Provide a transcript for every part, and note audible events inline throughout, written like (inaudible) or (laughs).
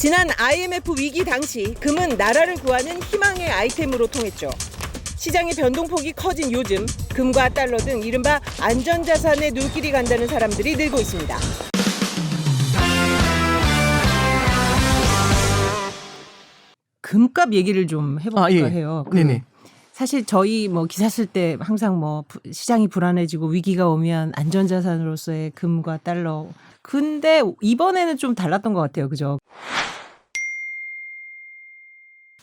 지난 IMF 위기 당시 금은 나라를 구하는 희망의 아이템으로 통했죠. 시장의 변동폭이 커진 요즘 금과 달러 등 이른바 안전자산에 눈길이 간다는 사람들이 늘고 있습니다. 금값 얘기를 좀 해볼까 아, 예. 해요. 그 네네. 사실 저희 뭐 기사 쓸 때 항상 뭐 부- 시장이 불안해지고 위기가 오면 안전자산으로서의 금과 달러. 근데 이번에는 좀 달랐던 것 같아요. 그죠?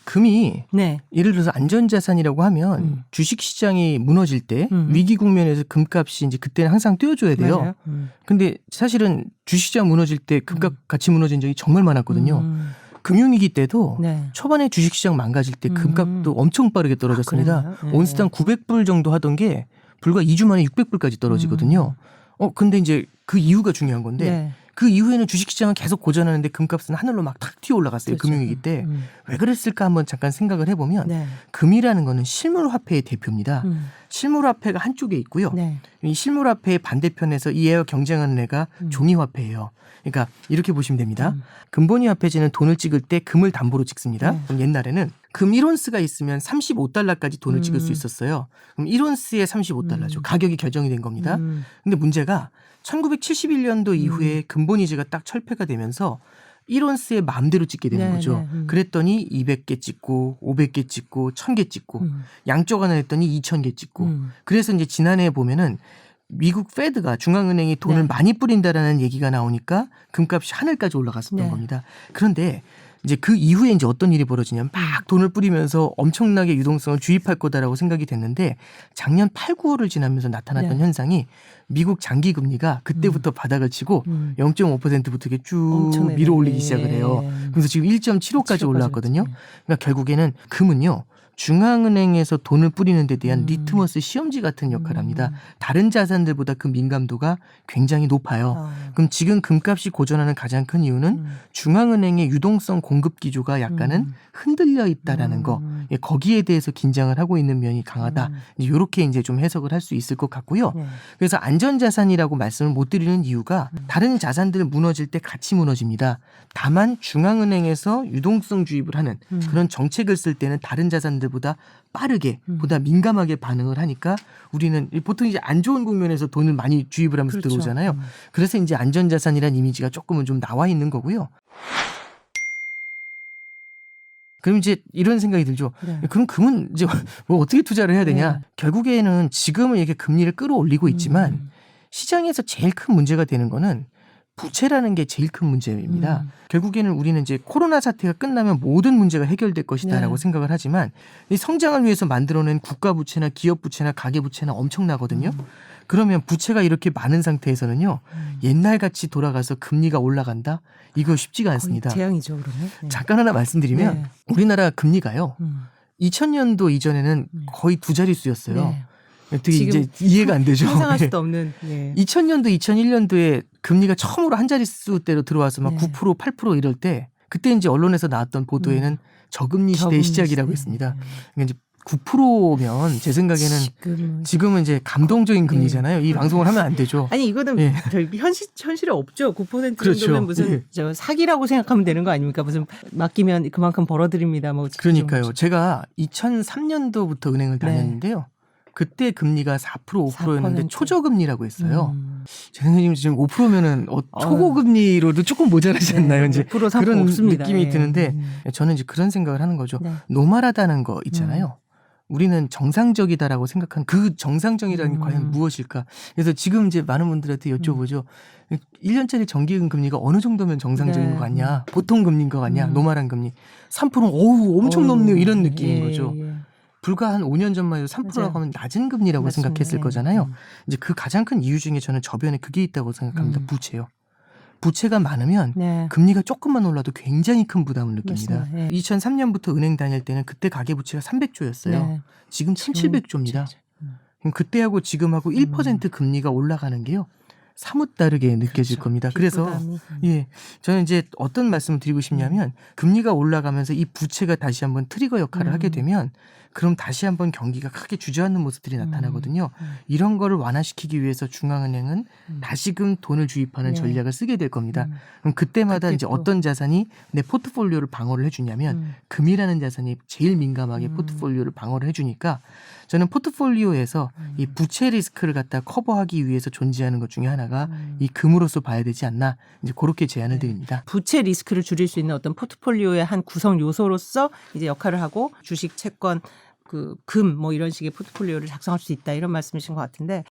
금이 네. 예를 들어서 안전자산이라고 하면 음. 주식시장이 무너질 때 음. 위기 국면에서 금값이 이제 그때는 항상 뛰어줘야 돼요. 음. 근데 사실은 주식시장 무너질 때 금값 같이 무너진 적이 정말 많았거든요. 음. 금융위기 때도 네. 초반에 주식시장 망가질 때 음. 금값도 엄청 빠르게 떨어졌습니다. 그래요? 네. 온스당 900불 정도 하던 게 불과 2주 만에 600불까지 떨어지거든요. 어 근데 이제 그 이유가 중요한 건데 음. 네. 그 이후에는 주식시장은 계속 고전하는데 금값은 하늘로 막 탁 튀어 올라갔어요. 그렇죠. 금융위기 때. 음. 왜 그랬을까 한번 잠깐 생각을 해보면 네. 금이라는 거는 실물화폐의 대표입니다. 음. 실물화폐가 한쪽에 있고요. 네. 이 실물화폐의 반대편에서 이에어 경쟁하는 애가 음. 종이화폐예요. 그러니까 이렇게 보시면 됩니다. 음. 금본위 화폐지는 돈을 찍을 때 금을 담보로 찍습니다. 네. 옛날에는 금 1온스가 있으면 35달러까지 돈을 찍을 수 음. 있었어요. 그럼 1온스에 35달러죠. 음. 가격이 결정이 된 겁니다. 음. 근데 문제가 1971년도 이후에 금본위제가 딱 철폐가 되면서 1온스의 마음대로 찍게 되는 네, 거죠. 네, 음. 그랬더니 200개 찍고 500개 찍고 1000개 찍고 음. 양쪽 하나 했더니 2000개 찍고 음. 그래서 이제 지난해 보면은 미국 페드가 중앙은행이 돈을 네. 많이 뿌린다라는 얘기가 나오니까 금값이 하늘까지 올라갔었던 네. 겁니다. 그런데 이제 그 이후에 이제 어떤 일이 벌어지냐면 막 돈을 뿌리면서 엄청나게 유동성을 주입할 거다라고 생각이 됐는데 작년 8, 9월을 지나면서 나타났던 네. 현상이 미국 장기 금리가 그때부터 바닥을 치고 음. 0.5%부터 이렇게 쭉 밀어 올리기. 시작을 해요. 그래서 지금 1.75까지 7호까지 올라왔거든요. 그러니까 결국에는 금은요. 중앙은행에서 돈을 뿌리는 데 대한 음. 리트머스 시험지 같은 역할을 합니다. 음. 다른 자산들보다 그 민감도가 굉장히 높아요. 아. 그럼 지금 금값이 고전하는 가장 큰 이유는 음. 중앙은행의 유동성 공급 기조가 약간은 음. 흔들려 있다라는 거. 음. 예, 거기에 대해서 긴장을 하고 있는 면이 강하다. 음. 이렇게 이제 좀 해석을 할 수 있을 것 같고요. 네. 그래서 안전자산이라고 말씀을 못 드리는 이유가 음. 다른 자산들 무너질 때 같이 무너집니다. 다만 중앙은행에서 유동성 주입을 하는 음. 그런 정책을 쓸 때는 다른 자산들 보다 빠르게 음. 보다 민감하게 반응을 하니까 우리는 보통 이제 안 좋은 국면에서 돈을 많이 주입을 하면서 그렇죠. 들어오잖아요. 음. 그래서 이제 안전자산이라는 이미지가 조금은 좀 나와 있는 거고요. 그럼 이제 이런 생각이 들죠. 네. 그럼 금은 이제 (laughs) 뭐 어떻게 투자를 해야 되냐? 네. 결국에는 지금은 이렇게 금리를 끌어올리고 있지만 음. 시장에서 제일 큰 문제가 되는 거는 부채라는 게 제일 큰 문제입니다. 음. 결국에는 우리는 이제 코로나 사태가 끝나면 모든 문제가 해결될 것이다라고 네. 생각을 하지만 이 성장을 위해서 만들어낸 국가 부채나 기업 부채나 가계 부채나 엄청나거든요. 음. 그러면 부채가 이렇게 많은 상태에서는요. 음. 옛날 같이 돌아가서 금리가 올라간다? 이거 쉽지가 않습니다. 재앙이죠, 그러면. 네. 잠깐 하나 말씀드리면 네. 우리나라 금리가요. 음. 2000년도 이전에는 음. 거의 두 자릿수였어요. 네. 지금 이제 이해가 안 되죠. 상상할 네. 수도 없는. 예. 2000년도, 2001년도에 금리가 처음으로 한 자릿수대로 들어와서 막 네. 9%, 8% 이럴 때 그때 이제 언론에서 나왔던 보도에는 저금리 시대의 저금리 시작이라고 시대. 했습니다. 네. 그러니까 이제 9%면 제 생각에는 지금은 지금은 이제 감동적인 네. 금리잖아요. 이 방송을 하면 안 되죠. 아니 이거는 예. 별 현실 현실에 없죠. 9% 그렇죠. 정도면 무슨 예. 저 사기라고 생각하면 되는 거 아닙니까? 무슨 맡기면 그만큼 벌어드립니다. 뭐 그러니까요. 제가 2003년도부터 은행을 네. 다녔는데요. 그때 금리가 4% 5%였는데 4%. 초저금리라고 했어요. 음. 제 생각에 지금 5%면은 어, 어휴. 초고금리로도 조금 모자라지 않나요? 이제 5% 상품 그런 없습니다. 느낌이 예. 드는데 음. 저는 이제 그런 생각을 하는 거죠. 네. 노멀하다는 거 있잖아요. 우리는 정상적이다라고 생각한 그 정상적이라는 게 음. 과연 무엇일까? 그래서 지금 이제 많은 분들한테 여쭤보죠. 1년짜리 정기금 금리가 어느 정도면 정상적인 네. 것 같냐? 보통 금리인 것 같냐? 음. 노멀한 금리. 3% 어우 엄청 어우, 높네요. 이런 느낌인 예, 거죠. 예. 불과 한 5년 전만 해도 3%라고 맞아요. 하면 낮은 금리라고 맞습니다. 생각했을 예. 거잖아요. 음. 이제 그 가장 큰 이유 중에 저는 저변에 그게 있다고 생각합니다. 음. 부채요. 부채가 많으면 네. 금리가 조금만 올라도 굉장히 큰 부담을 느낍니다. 예. 2003년부터 은행 다닐 때는 그때 가계 부채가 300조였어요. 네. 지금 1,700조입니다. 음. 그럼 그때하고 지금하고 1% 금리가 올라가는 게요. 사뭇 다르게 느껴질 그렇죠. 겁니다. 그래서 빚부담이. 음. 예, 저는 이제 어떤 말씀을 드리고 싶냐면 금리가 올라가면서 이 부채가 다시 한번 트리거 역할을 음. 하게 되면 그럼 다시 한번 경기가 크게 주저앉는 모습들이 나타나거든요. 음. 이런 거를 완화시키기 위해서 중앙은행은 음. 다시금 돈을 주입하는 네. 전략을 쓰게 될 겁니다. 음. 그럼 그때마다 그때 이제 또. 어떤 자산이 내 포트폴리오를 방어를 해주냐면 음. 금이라는 자산이 제일 민감하게 음. 포트폴리오를 방어를 해주니까 저는 포트폴리오에서 이 부채 리스크를 갖다 커버하기 위해서 존재하는 것 중에 하나가 음. 이 금으로서 봐야 되지 않나 이제 그렇게 제안을 네. 드립니다. 부채 리스크를 줄일 수 있는 어떤 포트폴리오의 한 구성 요소로서 이제 역할을 하고 주식, 채권, 그 금 뭐 이런 식의 포트폴리오를 작성할 수 있다 이런 말씀이신 것 같은데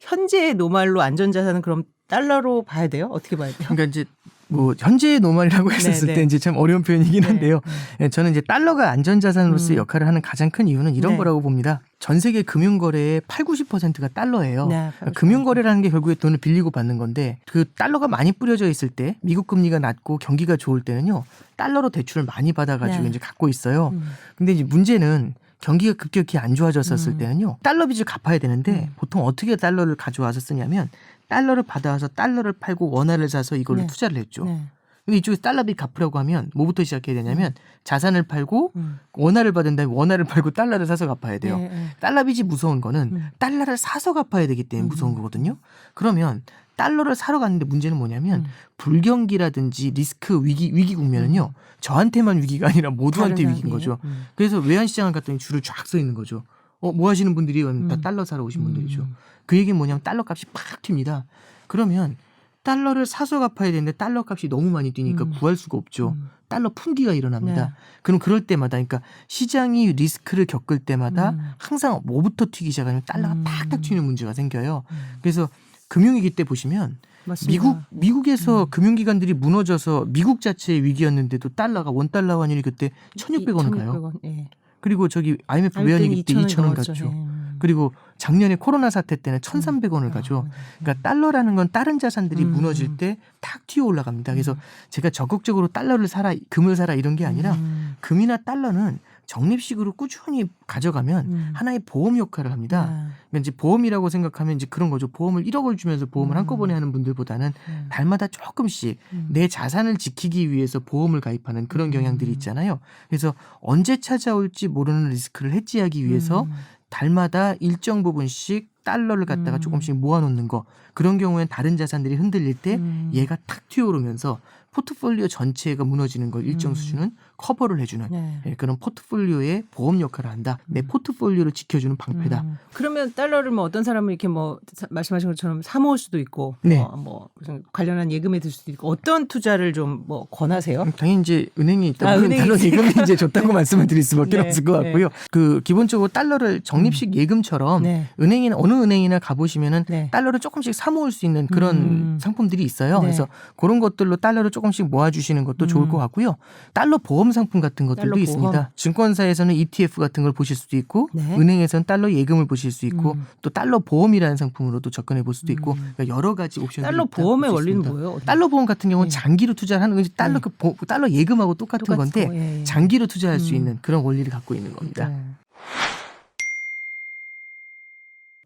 현재의 노말로 안전자산은 그럼 달러로 봐야 돼요? 어떻게 봐야 돼요? 그러니까 이제 뭐 현재의 노말이라고 했었을 네, 때 네. 이제 참 어려운 표현이긴 네. 한데요. 예, 저는 이제 달러가 안전자산으로서의 음. 역할을 하는 가장 큰 이유는 이런 네. 거라고 봅니다. 전 세계 금융 거래의 8, 90%가 달러예요. 네, 그러니까 금융 거래라는 게 결국에 돈을 빌리고 받는 건데 그 달러가 많이 뿌려져 있을 때 미국 금리가 낮고 경기가 좋을 때는요 달러로 대출을 많이 받아 가지고 네. 이제 갖고 있어요. 음. 근데 이제 문제는 경기가 급격히 안 좋아졌었을 음. 때는요 달러 빚을 갚아야 되는데 음. 보통 어떻게 달러를 가져와서 쓰냐면 달러를 받아와서 달러를 팔고 원화를 사서 이걸로 네. 투자를 했죠. 네. 근데 이쪽에서 달러빚 갚으라고 하면 뭐부터 시작해야 되냐면 자산을 팔고 음. 원화를 받은 다음에 원화를 팔고 달러를 사서 갚아야 돼요. 네, 네. 달러빚이 무서운 거는 음. 달러를 사서 갚아야 되기 때문에 무서운 음. 거거든요. 그러면 달러를 사러 갔는데 문제는 뭐냐면 음. 불경기라든지 리스크 위기 위기 국면은요 저한테만 위기가 아니라 모두한테 위기인 거죠. 음. 그래서 외환시장을 갔더니 줄을 쫙 서 있는 거죠. 어, 뭐 하시는 분들이 다 음. 달러 사러 오신 분들이죠. 음. 그 얘기는 뭐냐면 달러 값이 팍 튑니다. 그러면 달러를 사서 갚아야 되는데 달러 값이 너무 많이 뛰니까 음. 구할 수가 없죠. 음. 달러 품귀가 일어납니다. 네. 그럼 그럴 때마다 그러니까 시장이 리스크를 겪을 때마다 음. 항상 뭐부터 튀기 시작하면 달러가 음. 팍팍 튀는 문제가 생겨요. 음. 그래서 금융위기 때 보시면 맞습니다. 미국 미국에서 음. 금융기관들이 무너져서 미국 자체의 위기였는데도 달러가 원 달러 환율이 그때 1,600원을 가요. 1600원, 예. 그리고 저기 IMF 알 외환위기 때 때는 2,000원 넘었죠. 갔죠. 예. 음. 그리고 작년에 코로나 사태 때는 1,300원을 아, 가죠. 그러니까 달러라는 건 다른 자산들이 음. 무너질 때 탁 튀어 올라갑니다. 그래서 음. 제가 적극적으로 달러를 사라, 금을 사라 이런 게 아니라 음. 금이나 달러는 적립식으로 꾸준히 가져가면 음. 하나의 보험 역할을 합니다. 아, 그러니까 이제 보험이라고 생각하면 이제 그런 거죠. 보험을 1억을 주면서 보험을 음. 한꺼번에 하는 분들보다는 음. 달마다 조금씩 음. 내 자산을 지키기 위해서 보험을 가입하는 그런 경향들이 음. 있잖아요. 그래서 언제 찾아올지 모르는 리스크를 해지하기 위해서 음. 달마다 일정 부분씩 달러를 갖다가 음. 조금씩 모아놓는 거 그런 경우엔 다른 자산들이 흔들릴 때 음. 얘가 탁 튀어오르면서 포트폴리오 전체가 무너지는 걸 일정 음. 수준은 커버를 해주는 네. 예, 그런 포트폴리오의 보험 역할을 한다. 내 음. 포트폴리오를 지켜주는 방패다. 음. 그러면 달러를 뭐 어떤 사람은 이렇게 뭐 사- 말씀하신 것처럼 사 모을 수도 있고 네. 뭐, 뭐 관련한 예금에 들 수도 있고 어떤 투자를 좀 뭐 권하세요? 음, 당연히 이제 은행이 있다 아, 은행이 달러. 예금이 이제 좋다고 (laughs) 말씀을 드릴 수밖에 네, 없을 것 네. 같고요. 그 기본적으로 달러를 적립식 예금처럼 네. 은행이나 어느 은행이나 가보시면은 네. 달러를 조금씩 사 모을 수 있는 그런 음. 상품들이 있어요. 네. 그래서 그런 것들로 달러를 조금씩 모아주시는 것도 좋을 음. 것 같고요. 달러 보험 상품 같은 것들도 있습니다. 보험. 증권사에서는 ETF 같은 걸 보실 수도 있고, 네. 은행에서는 달러 예금을 보실 수 있고, 음. 또 달러 보험이라는 상품으로도 접근해 볼 수도 있고, 음. 그러니까 여러 가지 옵션들이 달러 보험의 원리는. 뭐예요? 달러 보험 같은 경우는 네. 장기로 투자를 하는 거지 달러 네. 그 보- 달러 예금하고 똑같은 똑같은 건데 거, 예, 예. 장기로 투자할 수 음. 있는 그런 원리를 갖고 있는 겁니다. 네.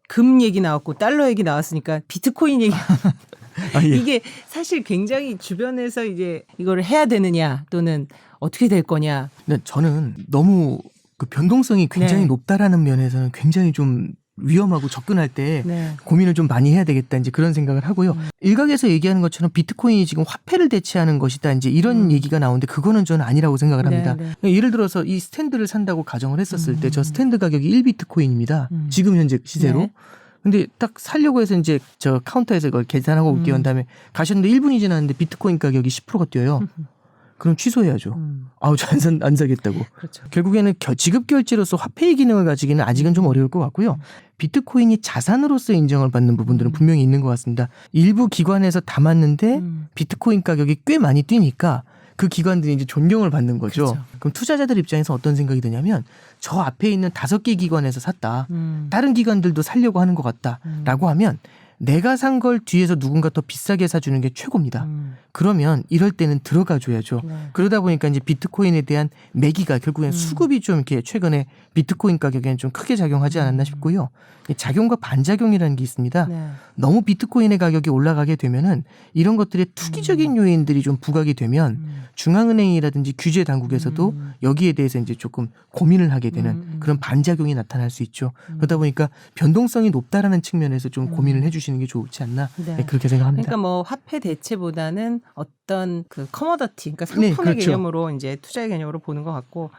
금 얘기 나왔고 달러 얘기 나왔으니까 비트코인 얘기 (laughs) (laughs) 아, 예. 이게 사실 굉장히 주변에서 이제 이거를 해야 되느냐 또는 어떻게 될 거냐 근데 저는 너무 그 변동성이 굉장히 네. 높다라는 면에서는 굉장히 좀 위험하고 접근할 때 네. 고민을 좀 많이 해야 되겠다 이제 그런 생각을 하고요. 음. 일각에서 얘기하는 것처럼 비트코인이 지금 화폐를 대체하는 것이다 이제 이런 음. 얘기가 나오는데 그거는 저는 아니라고 생각을 합니다. 네, 네. 예를 들어서 이 스탠드를 산다고 가정을 했었을 때저 음. 스탠드 가격이 1비트코인입니다. 음. 지금 현재 시세로. 네. 근데 딱 살려고 해서 이제 저 카운터에서 그걸 계산하고. 음. 한 다음에 가셨는데 1분이 지났는데 비트코인 가격이 10%가 뛰어요. (laughs) 그럼 취소해야죠. 음, 아우 저 안, 산- 안 사겠다고. 그렇죠. 결국에는 겨- 지급 결제로서 화폐의 기능을 가지기는 아직은 좀 어려울 것 같고요. 비트코인이 자산으로서 인정을 받는 부분들은 음. 분명히 있는 것 같습니다. 일부 기관에서 담았는데 음. 비트코인 가격이 꽤 많이 뛰니까 그 기관들이 이제 존경을 받는 거죠. 그렇죠. 그럼 투자자들 입장에서 어떤 생각이 드냐면 저 앞에 있는 다섯 개 기관에서 샀다. 음. 다른 기관들도 살려고 하는 것 음. 같다라고 하면 내가 산 걸 뒤에서 누군가 더 비싸게 사주는 게 최고입니다. 음. 그러면 이럴 때는 들어가 줘야죠. 네. 그러다 보니까 이제 비트코인에 대한 매기가 결국엔 음. 수급이 좀 이렇게 최근에 비트코인 가격에는 좀 크게 작용하지 않았나 싶고요. 이 작용과 반작용이라는 게 있습니다. 네. 너무 비트코인의 가격이 올라가게 되면은 이런 것들의 투기적인 요인들이 좀 부각이 되면 음. 중앙은행이라든지 규제 당국에서도 음. 여기에 대해서 이제 조금 고민을 하게 되는 음, 음. 그런 반작용이 나타날 수 있죠. 음. 그러다 보니까 변동성이 높다라는 측면에서 좀 음. 고민을 해주시 는 게 좋지 않나 네. 네, 그렇게 생각합니다. 그러니까 뭐 화폐 대체보다는 어떤 그 커머더티, 그러니까 네, 상품의 그렇죠. 개념으로 이제 투자의 개념으로 보는 것 같고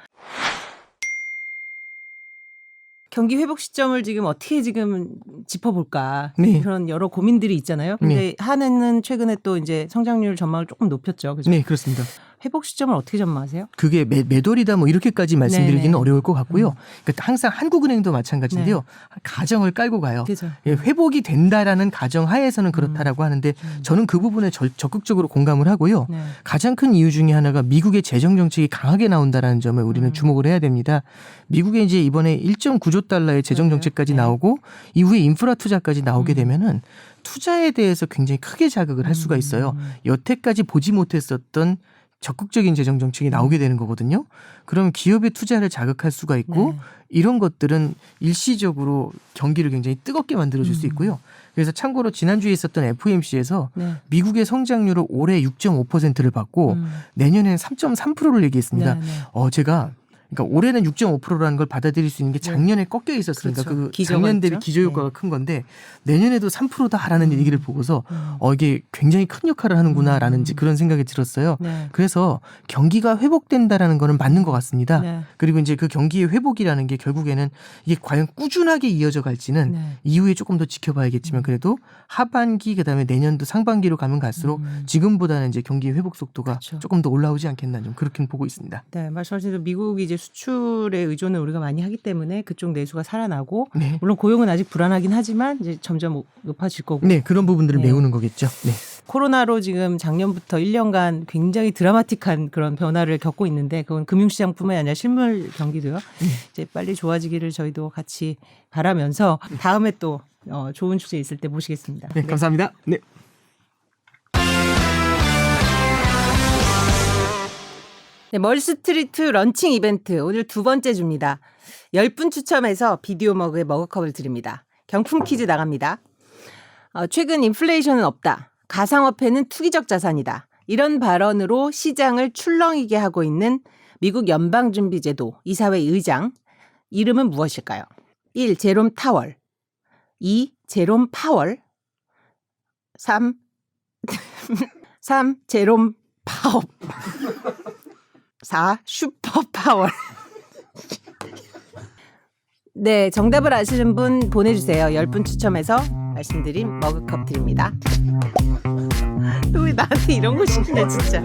경기 회복 시점을 지금 어떻게 지금 짚어볼까 네. 그런 여러 고민들이 있잖아요. 근데 한해는 최근에 또 이제 성장률 전망을 조금 높였죠. 그죠? 네, 그렇습니다. 회복 시점을 어떻게 전망하세요? 그게 매, 매돌이다 뭐 이렇게까지 말씀드리기는 네네. 음. 어려울 것 같고요. 그러니까 항상 한국은행도 마찬가지인데요. 네. 가정을 깔고 가요. 그죠? 예, 회복이 된다라는 가정 하에서는 그렇다라고 하는데 음. 저는 그 부분에 절- 적극적으로 공감을 하고요. 네. 가장 큰 이유 중에 하나가 미국의 재정 정책이 강하게 나온다라는 점을 우리는 음. 주목을 해야 됩니다. 미국에 이제 이번에 1.9조 달러의 재정 맞아요. 정책까지 네. 나오고 이후에 인프라 투자까지 나오게 음. 되면은 투자에 대해서 굉장히 크게 자극을 할 수가 있어요. 음. 여태까지 보지 못했었던 적극적인 재정 정책이 나오게 되는 거거든요. 그러면 기업의 투자를 자극할 수가 있고 네. 이런 것들은 일시적으로 경기를 굉장히 뜨겁게 만들어 줄 수 음. 있고요. 그래서 참고로 지난주에 있었던 FOMC에서 네. 미국의 성장률을 올해 6.5%를 받고 음. 내년에는 3.3%를 얘기했습니다. 네, 네. 어 제가 그러니까 올해는 6.5%라는 걸 받아들일 수 있는 게 작년에 꺾여 있었으니까 그렇죠. 그 작년 대비. 기저 효과가 큰 건데 내년에도 3%다라는 음. 얘기를 보고서 음. 어 이게 굉장히 큰 역할을 하는구나라는 음. 지 그런 생각이 들었어요. 네. 그래서 경기가 회복된다라는 거는 맞는 것 같습니다. 네. 그리고 이제 그 경기의 회복이라는 게 결국에는 이게 과연 꾸준하게 이어져 갈지는 네. 이후에 조금 더 지켜봐야겠지만 그래도 하반기 그다음에 내년도 상반기로 가면 갈수록 음. 지금보다는 이제 경기 회복 속도가 그렇죠. 조금 더 올라오지 않겠나 좀 그렇게 보고 있습니다. 네, 말씀하신 대로 미국이 이제 수출에 의존을 우리가 많이 하기 때문에 그쪽 내수가 살아나고 네. 물론 고용은 아직 불안하긴 하지만 이제 점점 높아질 거고 네, 그런 부분들을 네. 메우는 거겠죠. 네. 코로나로 지금 작년부터 1년간 굉장히 드라마틱한 그런 변화를 겪고 있는데 그건 금융시장뿐만이 아니라 실물 경기도요. 네. 이제 빨리 좋아지기를 저희도 같이 바라면서 다음에 또 어, 좋은 주제 있을 때 모시겠습니다. 네, 감사합니다. 네. 네, 멀스트리트 런칭 이벤트 오늘 두 번째 주입니다. 10분 추첨해서 비디오 머그의 머그컵을 드립니다. 경품 퀴즈 나갑니다. 어, 최근 인플레이션은 없다. 가상화폐는 투기적 자산이다. 이런 발언으로 시장을 출렁이게 하고 있는 미국 연방준비제도 이사회 의장 이름은 무엇일까요? 1. 제롬 타월 2. 제롬 파월 3. 3. (laughs) 제롬 파업 4. 슈퍼 파월. 네, 정답을 아시는 분 보내주세요. 10분 추첨해서 말씀드린 머그컵 드립니다. (laughs) 왜 나한테 이런 거 시키냐, 진짜.